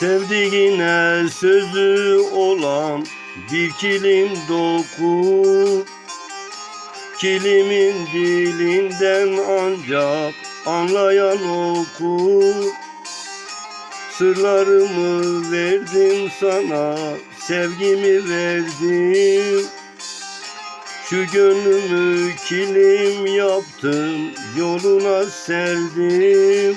Sevdiğine sözü olan bir kilim doku. Kilimin dilinden ancak anlayan okur Sırlarımı verdim sana, sevgimi verdim. Şu gönlümü kilim yaptım, yoluna serdim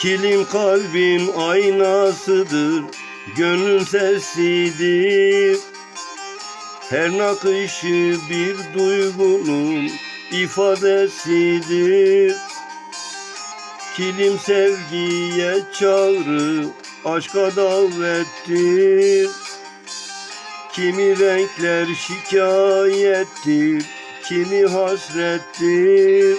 Kilim kalbin aynasıdır, gönlüm sesidir. Her nakışı bir duygunun ifadesidir. Kilim sevgiye çağrı, aşka davettir. Kimi renkler şikayettir, kimi hasrettir.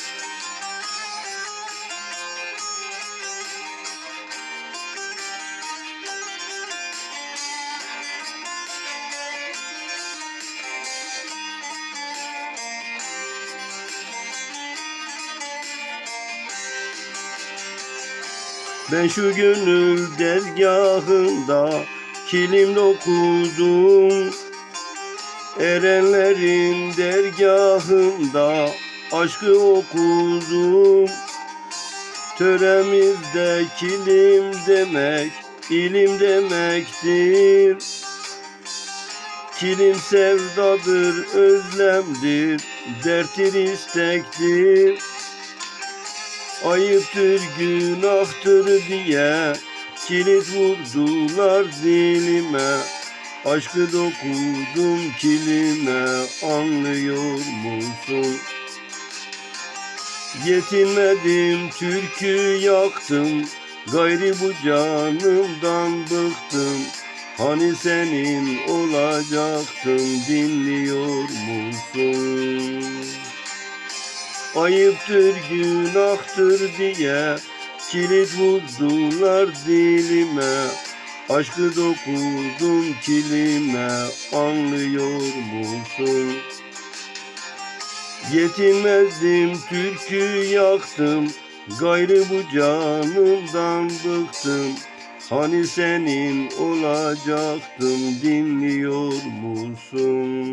Ben şu gönül dergahında kilim dokudum Erenlerin dergahında aşkı okudum Töremizde kilim demek ilim demektir. Kilim sevdadır, özlemdir, derttir istektir Ayıptır günahtır diye kilit vurdular dilime Aşkı dokudum kilime anlıyor musun? Yetinmedim türkü yaktım Gayri bu canımdan bıktım Hani senin olacaktım dinliyor musun? Ayıptır günahtır diye kilit vurdular dilime Aşkı dokudum kilime anlıyor musun? Yetinmezdim türkü yaktım Gayrı bu canımdan bıktım Hani senin olacaktım dinliyor musun?